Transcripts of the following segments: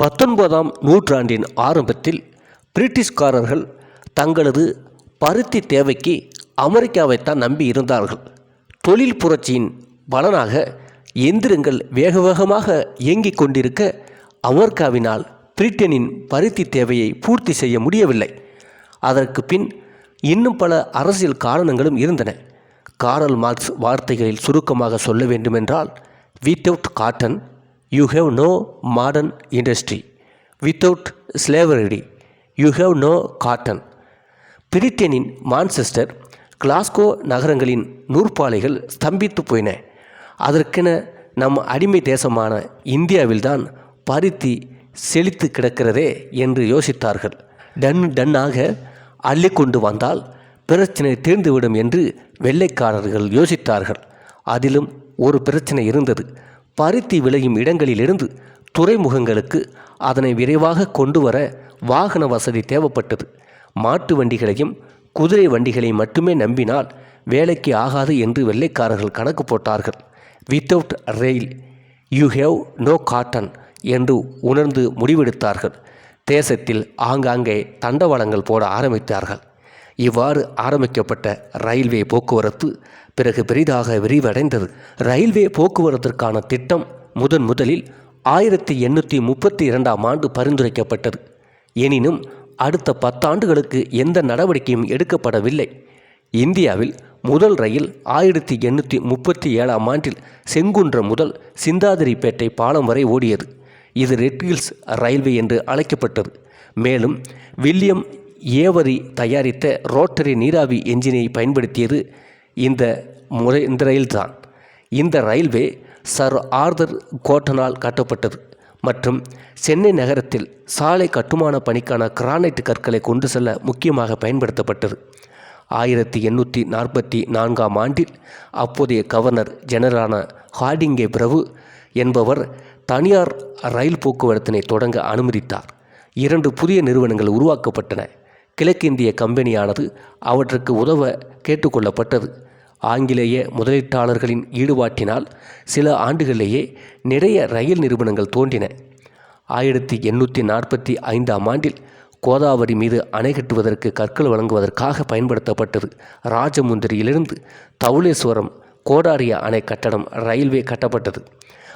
பத்தொன்பதாம் நூற்றாண்டின் ஆரம்பத்தில் பிரிட்டிஷ்காரர்கள் தங்களது பருத்தி தேவைக்கு அமெரிக்காவைத்தான் நம்பி இருந்தார்கள். தொழில் புரட்சியின் பலனாக எந்திரங்கள் வேக வேகமாக இயங்கிக் கொண்டிருக்க அமெரிக்காவினால் பிரிட்டனின் பருத்தி தேவையை பூர்த்தி செய்ய முடியவில்லை. அதற்கு பின் இன்னும் பல அரசியல் காரணங்களும் இருந்தன. காரல் மார்க்ஸ் வார்த்தைகளில் சுருக்கமாக சொல்ல வேண்டுமென்றால் without cotton you have no modern industry without slavery you have no cotton பிரிட்டனின் மான்செஸ்டர் கிளாஸ்கோ நகரங்களின் நூற்பாலைகள் ஸ்தம்பித்து போயின. அதற்கென நம் அடிமை தேசமான இந்தியாவில்தான் பருத்தி செழித்து கிடக்கிறதே என்று யோசித்தார்கள். டன் டன்னாக அள்ளி கொண்டு வந்தால் பிரச்சனை தீர்ந்துவிடும் என்று வெள்ளைக்காரர்கள் யோசித்தார்கள். அதிலும் ஒரு பிரச்சனை இருந்தது. பருத்தி விளையும் இடங்களிலிருந்து துறைமுகங்களுக்கு அதனை விரைவாக கொண்டு வர வாகன வசதி தேவைப்பட்டது. மாட்டு வண்டிகளையும் குதிரை வண்டிகளை மட்டுமே நம்பினால் வேலைக்கு ஆகாது என்று வெள்ளைக்காரர்கள் கணக்கு போட்டார்கள். Without rail you have no cotton என்று உணர்ந்து முடிவெடுத்தார்கள். தேசத்தில் ஆங்காங்கே தண்டவாளங்கள் போட ஆரம்பித்தார்கள். இவ்வாறு ஆரம்பிக்கப்பட்ட ரயில்வே போக்குவரத்து பிறகு பெரிதாக விரிவடைந்தது. ரயில்வே போக்குவரத்திற்கான திட்டம் முதன் முதலில் ஆயிரத்தி எண்ணூற்றி முப்பத்தி இரண்டாம் ஆண்டு பரிந்துரைக்கப்பட்டது. எனினும் அடுத்த பத்தாண்டுகளுக்கு எந்த நடவடிக்கையும் எடுக்கப்படவில்லை. இந்தியாவில் முதல் ரயில் ஆயிரத்தி எண்ணூற்றி முப்பத்தி ஏழாம் ஆண்டில் செங்குன்றம் முதல் சிந்தாதிரிப்பேட்டை பாலம் வரை ஓடியது. இது ரெட் ஹில்ஸ் ரயில்வே என்று அழைக்கப்பட்டது. மேலும் வில்லியம் ஏவரி தயாரித்த ரோட்டரி நீராவி என்ஜினை பயன்படுத்தியது இந்த முறை இந்த ரயில்தான். இந்த ரயில்வே சர் ஆர்தர் கோட்டனால் கட்டப்பட்டது மற்றும் சென்னை நகரத்தில் சாலை கட்டுமான பணிக்கான கிரானைட் கற்களை கொண்டு செல்ல முக்கியமாக பயன்படுத்தப்பட்டது. ஆயிரத்தி எண்ணூற்றி நாற்பத்தி நான்காம் ஆண்டில் அப்போதைய கவர்னர் ஜெனரலான ஹார்டிங்கே பிரபு என்பவர் தனியார் ரயில் போக்குவரத்தினை தொடங்க அனுமதித்தார். இரண்டு புதிய நிறுவனங்கள் உருவாக்கப்பட்டன. கிழக்கிந்திய கம்பெனியானது அவற்றுக்கு உதவ கேட்டுக்கொள்ளப்பட்டது. ஆங்கிலேய முதலீட்டாளர்களின் ஈடுபாட்டினால் சில ஆண்டுகளிலேயே நிறைய ரயில் நிறுவனங்கள் தோன்றின. ஆயிரத்தி எண்ணூற்றி நாற்பத்தி ஐந்தாம் ஆண்டில் கோதாவரி மீது அணை கட்டுவதற்கு கற்கள் வழங்குவதற்காக பயன்படுத்தப்பட்டது. ராஜமுந்திரியிலிருந்து தவுளேஸ்வரம் கோடாரிய அணை கட்டடம் ரயில்வே கட்டப்பட்டது.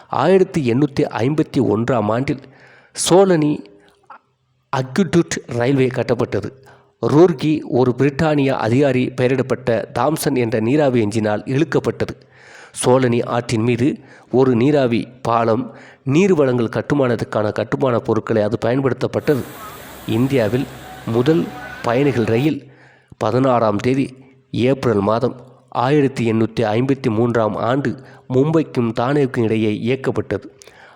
ஆயிரத்தி எண்ணூற்றி ஐம்பத்தி ஒன்றாம் ஆண்டில் சோழனி அக்யுடுட் ரயில்வே கட்டப்பட்டது. ரூர்கி ஒரு பிரிட்டானிய அதிகாரி பெயரிடப்பட்ட தாம்சன் என்ற நீராவி எஞ்சினால் இழுக்கப்பட்டது. சோழனி ஆற்றின் மீது ஒரு நீராவி பாலம் நீர் வளங்கள் கட்டுமானத்துக்கான கட்டுமான பொருட்களை அது பயன்படுத்தப்பட்டது. இந்தியாவில் முதல் பயணிகள் ரயில் பதினாறாம் தேதி ஏப்ரல் மாதம் ஆயிரத்தி எண்ணூற்றி ஐம்பத்தி மூன்றாம் ஆண்டு மும்பைக்கும் தானேவுக்கும் இடையே இயக்கப்பட்டது.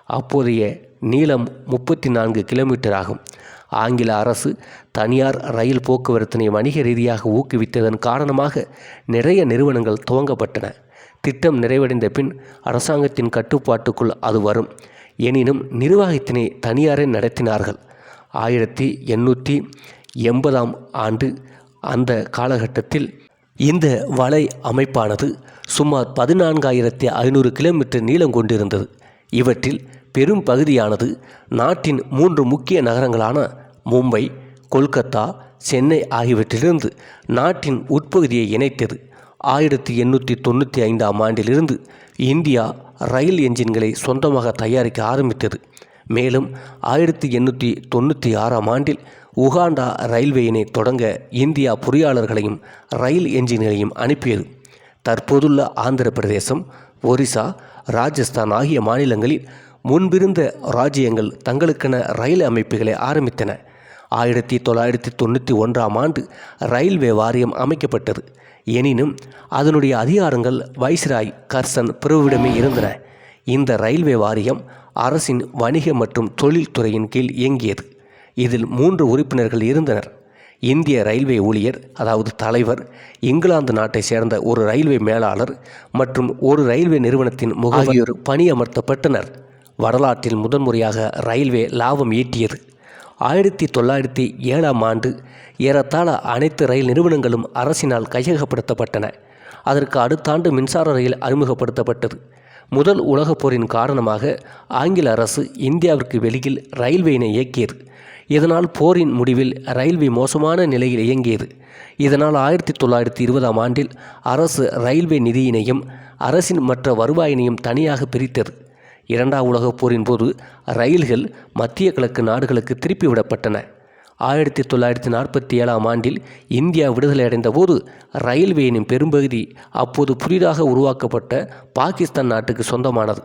அப்போதைய நீளம் முப்பத்தி நான்கு கிலோமீட்டர் ஆகும். ஆங்கில அரசு தனியார் ரயில் போக்குவரத்தினை வணிக ரீதியாக ஊக்குவித்ததன் காரணமாக நிறைய நிறுவனங்கள் துவங்கப்பட்டன. திட்டம் நிறைவடைந்த பின் அரசாங்கத்தின் கட்டுப்பாட்டுக்குள் அது வரும். எனினும் நிர்வாகத்தினை தனியாரே நடத்தினார்கள். ஆயிரத்தி எண்ணூற்றி எண்பதாம் ஆண்டு அந்த காலகட்டத்தில் இந்த வலை அமைப்பானது சுமார் பதினான்காயிரத்தி ஐநூறு கிலோமீட்டர் நீளம் கொண்டிருந்தது. இவற்றில் பெரும் பகுதியானது நாட்டின் மூன்று முக்கிய நகரங்களான மும்பை கொல்கத்தா சென்னை ஆகியவற்றிலிருந்து நாட்டின் உட்பகுதியை இணைத்தது. ஆயிரத்தி எண்ணூற்றி தொண்ணூற்றி ஐந்தாம் ஆண்டிலிருந்து இந்தியா ரயில் என்ஜின்களை சொந்தமாக தயாரிக்க ஆரம்பித்தது. மேலும் ஆயிரத்தி எண்ணூற்றி தொண்ணூற்றி ஆறாம் ஆண்டில் உகாண்டா ரயில்வேயினை தொடங்க இந்தியா பொறியாளர்களையும் ரயில் என்ஜின்களையும் அனுப்பியது. தற்போதுள்ள ஆந்திர பிரதேசம் ஒரிசா ராஜஸ்தான் ஆகிய மாநிலங்களில் முன்பிருந்த ராஜ்யங்கள் தங்களுக்கென ரயில் அமைப்புகளை ஆரம்பித்தன. ஆயிரத்தி தொள்ளாயிரத்தி தொண்ணூற்றி ஒன்றாம் ஆண்டு ரயில்வே வாரியம் அமைக்கப்பட்டது. எனினும் அதனுடைய அதிகாரங்கள் வைஸ்ராய் கர்சன் பிரபுவிடமே இருந்தன. இந்த ரயில்வே வாரியம் அரசின் வணிக மற்றும் தொழில்துறையின் கீழ் இயங்கியது. இதில் மூன்று உறுப்பினர்கள் இருந்தனர். இந்திய ரயில்வே ஊழியர் அதாவது தலைவர் இங்கிலாந்து நாட்டை சேர்ந்த ஒரு ரயில்வே மேலாளர் மற்றும் ஒரு ரயில்வே நிறுவனத்தின் முகவர் பணியமர்த்தப்பட்டனர். வரலாற்றில் முதன்முறையாக ரயில்வே லாபம் ஈட்டியது. ஆயிரத்தி தொள்ளாயிரத்தி ஏழாம் ஆண்டு ஏறத்தாழ அனைத்து ரயில் நிறுவனங்களும் அரசினால் கையகப்படுத்தப்பட்டன. அதற்கு அடுத்த ஆண்டு மின்சார ரயில் அறிமுகப்படுத்தப்பட்டது. முதல் உலகப் போரின் காரணமாக ஆங்கில அரசு இந்தியாவிற்கு வெளியில் ரயில்வேயினை இயக்கியது. இதனால் போரின் முடிவில் ரயில்வே மோசமான நிலையில் இயங்கியது. இதனால் ஆயிரத்தி தொள்ளாயிரத்தி இருபதாம் ஆண்டில் அரசு ரயில்வே நிதியினையும் அரசின் மற்ற வருவாயினையும் தனியாக பிரித்தது. இரண்டாம் உலகப் போரின் போது ரயில்கள் மத்திய கிழக்கு நாடுகளுக்கு திருப்பிவிடப்பட்டன ஆயிரத்தி தொள்ளாயிரத்தி நாற்பத்தி ஏழாம் ஆண்டில் இந்தியா விடுதலை அடைந்த போது ரயில்வேயின் பெரும்பகுதி அப்போது புதிதாக உருவாக்கப்பட்ட பாகிஸ்தான் நாட்டுக்கு சொந்தமானது.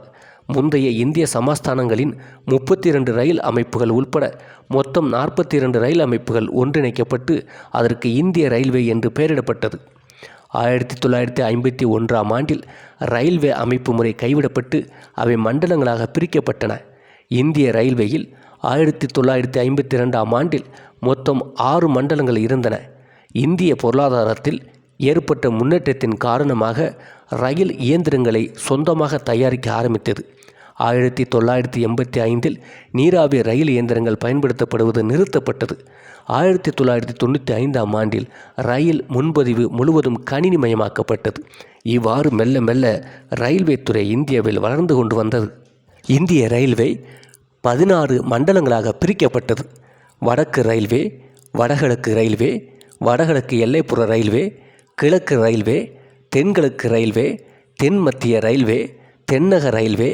முந்தைய இந்திய சமஸ்தானங்களின் முப்பத்தி இரண்டு ரயில் அமைப்புகள் உட்பட மொத்தம் நாற்பத்தி இரண்டு ரயில் அமைப்புகள் ஒன்றிணைக்கப்பட்டு அதற்கு இந்திய ரயில்வே என்று பெயரிடப்பட்டது. ஆயிரத்தி தொள்ளாயிரத்தி ஐம்பத்தி ஒன்றாம் ஆண்டில் ரயில்வே அமைப்பு முறை கைவிடப்பட்டு அவை மண்டலங்களாக பிரிக்கப்பட்டன. இந்திய ரயில்வேயில் ஆயிரத்தி தொள்ளாயிரத்தி ஐம்பத்தி ரெண்டாம் ஆண்டில் மொத்தம் ஆறு மண்டலங்கள் இருந்தன. இந்திய பொருளாதாரத்தில் ஏற்பட்ட முன்னேற்றத்தின் காரணமாக ரயில் இயந்திரங்களை சொந்தமாக தயாரிக்க ஆரம்பித்தது. ஆயிரத்தி தொள்ளாயிரத்தி எண்பத்தி ஐந்தில் நீராவி ரயில் இயந்திரங்கள் பயன்படுத்தப்படுவது நிறுத்தப்பட்டது. ஆயிரத்தி தொள்ளாயிரத்தி தொண்ணூற்றி ஐந்தாம் ஆண்டில் ரயில் முன்பதிவு முழுவதும் கணினிமயமாக்கப்பட்டது. இவ்வாறு மெல்ல மெல்ல ரயில்வே துறை இந்தியாவில் வளர்ந்து கொண்டு வந்தது. இந்திய ரயில்வே பதினாறு மண்டலங்களாக பிரிக்கப்பட்டது. வடக்கு ரயில்வே வடகிழக்கு ரயில்வே வடகிழக்கு எல்லைப்புற ரயில்வே கிழக்கு ரயில்வே தென்கிழக்கு ரயில்வே தென் மத்திய ரயில்வே தென்னக ரயில்வே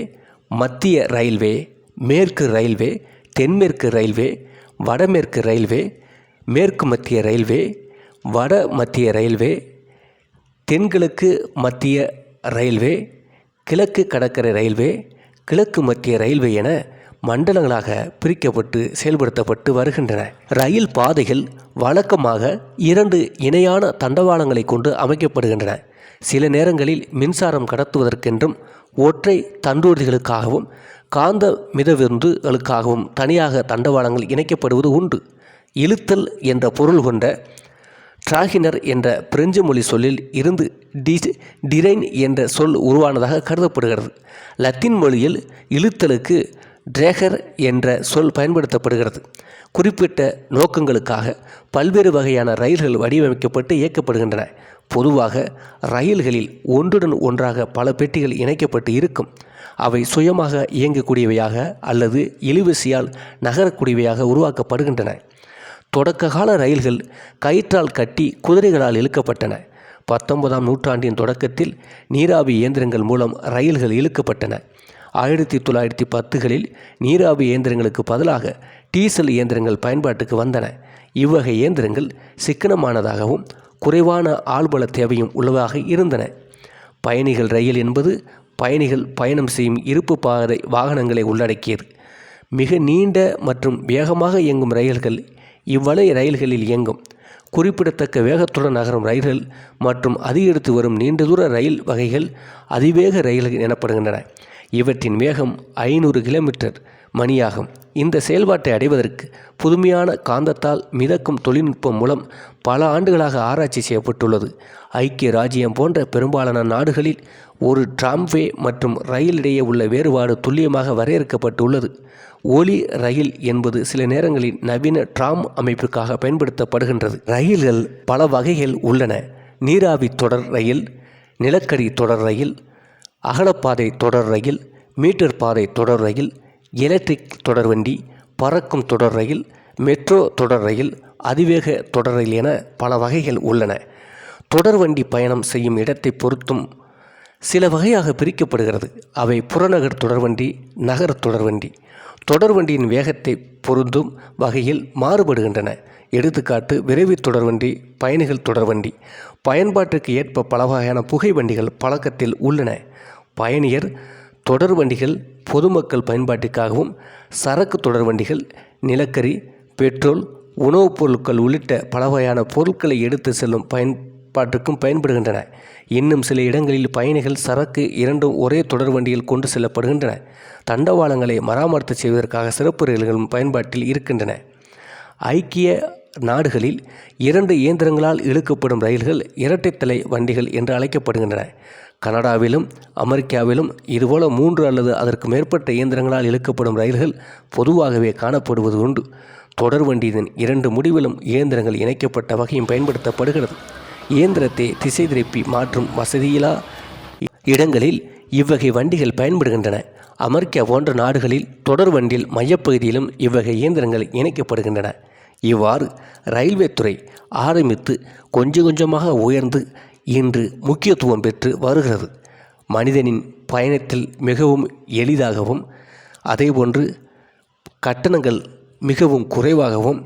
மத்திய ரயில்வே மேற்கு ரயில்வே தென்மேற்கு ரயில்வே வடமேற்கு ரயில்வே மேற்கு மத்திய ரயில்வே வட மத்திய ரயில்வே தென்கிழக்கு மத்திய ரயில்வே கிழக்கு கடற்கரை ரயில்வே கிழக்கு மத்திய ரயில்வே என மண்டலங்களாக பிரிக்கப்பட்டு செயல்படுத்தப்பட்டு வருகின்றன. ரயில் பாதைகள் வழக்கமாக இரண்டு இணையான தண்டவாளங்களை கொண்டு அமைக்கப்படுகின்றன. சில நேரங்களில் மின்சாரம் கடத்துவதற்கென்றும் ஒற்றை தண்டூர்திகளுக்காகவும் காந்த மிதவிருந்துகளுக்காகவும் தனியாக தண்டவாளங்கள் இணைக்கப்படுவது உண்டு. இழுத்தல் என்ற பொருள் கொண்ட டிராகினர் என்ற பிரெஞ்சு மொழி சொல்லில் இருந்து டி டிரைன் என்ற சொல் உருவானதாக கருதப்படுகிறது. லத்தீன் மொழியில் இழுத்தலுக்கு டிரேகர் என்ற சொல் பயன்படுத்தப்படுகிறது. குறிப்பிட்ட நோக்கங்களுக்காக பல்வேறு வகையான ரயில்கள் வடிவமைக்கப்பட்டு இயக்கப்படுகின்றன. பொதுவாக ரயில்களில் ஒன்றுடன் ஒன்றாக பல பெட்டிகள் இணைக்கப்பட்டு இருக்கும். அவை சுயமாக இயங்கக்கூடியவையாக அல்லது இழுவிசையால் நகரக்கூடியவையாக உருவாக்கப்படுகின்றன. தொடக்க கால ரயில்கள் கயிற்றால் கட்டி குதிரைகளால் இழுக்கப்பட்டன. பத்தொன்பதாம் நூற்றாண்டின் தொடக்கத்தில் நீராவி இயந்திரங்கள் மூலம் ரயில்கள் இழுக்கப்பட்டன. ஆயிரத்தி தொள்ளாயிரத்தி பத்துகளில் நீராவி இயந்திரங்களுக்கு பதிலாக டீசல் இயந்திரங்கள் பயன்பாட்டுக்கு வந்தன. இவ்வகை இயந்திரங்கள் சிக்கனமானதாகவும் குறைவான ஆள்பல தேவையும் உள்ளதாக இருந்தன. பயணிகள் ரயில் என்பது பயணிகள் பயணம் செய்யும் இருப்பு பாதை வாகனங்களை உள்ளடக்கியது. மிக நீண்ட மற்றும் வேகமாக இயங்கும் ரயில்கள் இவ்வலை ரயில்களில் இயங்கும். குறிப்பிடத்தக்க வேகத்துடன் நகரும் ரயில்கள் மற்றும் அதிகரித்து வரும் நீண்ட தூர ரயில் வகைகள் அதிவேக ரயில்கள் எனப்படுகின்றன. இவற்றின் வேகம் ஐநூறு கிலோமீட்டர். மணியாகும். இந்த செயல்பாட்டை அடைவதற்கு புதுமையான காந்தத்தால் மிதக்கும் தொழில்நுட்பம் மூலம் பல ஆண்டுகளாக ஆராய்ச்சி செய்யப்பட்டுள்ளது. ஐக்கிய ராஜ்யம் போன்ற பெரும்பாலான நாடுகளில் ஒரு டிராம்வே மற்றும் ரயில் இடையே உள்ள வேறுபாடு துல்லியமாக வரையறுக்கப்பட்டுள்ளது. ஒலி ரயில் என்பது சில நேரங்களில் நவீன டிராம் அமைப்புக்காக பயன்படுத்தப்படுகின்றது. ரயில்கள் பல வகைகள் உள்ளன. நீராவி தொடர் ரயில் நிலக்கரி தொடர் ரயில் அகலப்பாதை தொடர் ரயில் மீட்டர் பாதை தொடர் ரயில் எலக்ட்ரிக் தொடர்வண்டி பறக்கும் தொடர் ரயில் மெட்ரோ தொடர் ரயில் அதிவேக தொடர் ரயில் என பல வகைகள் உள்ளன. தொடர்வண்டி பயணம் செய்யும் இடத்தை பொறுத்தும் சில வகையாக பிரிக்கப்படுகிறது. அவை புறநகர் தொடர்வண்டி நகர தொடர்வண்டி தொடர்வண்டியின் வேகத்தை பொருந்தும் வகையில் மாறுபடுகின்றன. எடுத்துக்காட்டு விரைவு தொடர்வண்டி பயணிகள் தொடர்வண்டி பயன்பாட்டுக்கு ஏற்ப பல வகையான புகை வண்டிகள் பழக்கத்தில் உள்ளன. பயணியர் தொடர்வண்டிகள் பொதுமக்கள் பயன்பாட்டிற்காகவும் சரக்கு தொடர்வண்டிகள் நிலக்கரி பெட்ரோல் உணவுப் பொருட்கள் உள்ளிட்ட பல வகையான பொருட்களை எடுத்து செல்லும் பயன்பாட்டுக்கும் பயன்படுகின்றன. இன்னும் சில இடங்களில் பயணிகள் சரக்கு இரண்டும் ஒரே தொடர்வண்டியில் கொண்டு செல்லப்படுகின்றன. தண்டவாளங்களை மராமரத்து செய்வதற்காக சிறப்பு ரயில்களும் பயன்பாட்டில் இருக்கின்றன. ஐக்கிய நாடுகளில் இரண்டு இயந்திரங்களால் இழுக்கப்படும் ரயில்கள் இரட்டைத்தலை வண்டிகள் என்று அழைக்கப்படுகின்றன. கனடாவிலும் அமெரிக்காவிலும் இதுபோல மூன்று அல்லது அதற்கு மேற்பட்ட இயந்திரங்களால் இழுக்கப்படும் ரயில்கள் பொதுவாகவே காணப்படுவது உண்டு. தொடர்வண்டியின் இரண்டு முடிவிலும் இயந்திரங்கள் இணைக்கப்பட்ட வகையும் பயன்படுத்தப்படுகிறது. இயந்திரத்தை திசை திருப்பி மாற்றும் வசதியிலா இடங்களில் இவ்வகை வண்டிகள் பயன்படுகின்றன. அமெரிக்கா போன்ற நாடுகளில் தொடர் வண்டியில் மையப்பகுதியிலும் இவ்வகை இயந்திரங்கள் இணைக்கப்படுகின்றன. இவ்வாறு ரயில்வே துறை ஆரம்பித்து கொஞ்சம் கொஞ்சமாக உயர்ந்து இன்று முக்கியத்துவம் பெற்று வருகிறது. மனிதனின் பயணத்தில் மிகவும் எளிதாகவும் அதேபோன்று கட்டணங்கள் மிகவும் குறைவாகவும்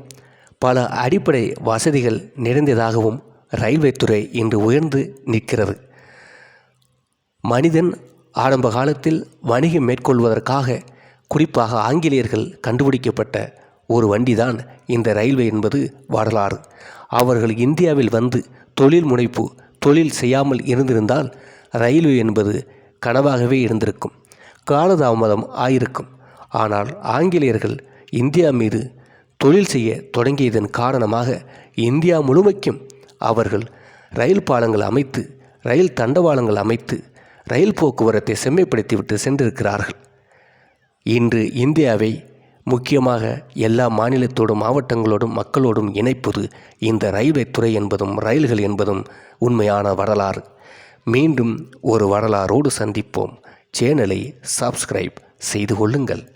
பல அடிப்படை வசதிகள் நிறைந்ததாகவும் ரயில்வே துறை இன்று உயர்ந்து நிற்கிறது. மனிதன் ஆரம்ப காலத்தில் வணிகம் மேற்கொள்வதற்காக குறிப்பாக ஆங்கிலேயர்கள் கண்டுபிடிக்கப்பட்ட ஒரு வண்டிதான் இந்த ரயில்வே என்பது வரலாறு. அவர்கள் இந்தியாவில் வந்து தொழில் முனைப்பு தொழில் செய்யாமல் இருந்திருந்தால் ரயில்வே என்பது கனவாகவே இருந்திருக்கும். காலதாமதம் ஆயிருக்கும். ஆனால் ஆங்கிலேயர்கள் இந்தியா மீது தொழில் செய்ய தொடங்கியதன் காரணமாக இந்தியா முழுமைக்கும் அவர்கள் ரயில் பாலங்கள் அமைத்து ரயில் தண்டவாளங்கள் அமைத்து ரயில் போக்குவரத்தை செம்மைப்படுத்திவிட்டு சென்றிருக்கிறார்கள். இன்று இந்தியாவை முக்கியமாக எல்லா மாநிலத்தோடும் மாவட்டங்களோடும் மக்களோடும் இணைப்பது இந்த ரயில்வே துறை என்பதும் ரயில்கள் என்பதும் உண்மையான வரலாறு. மீண்டும் ஒரு வரலாறோடு சந்திப்போம். சேனலை சப்ஸ்கிரைப் செய்து கொள்ளுங்கள்.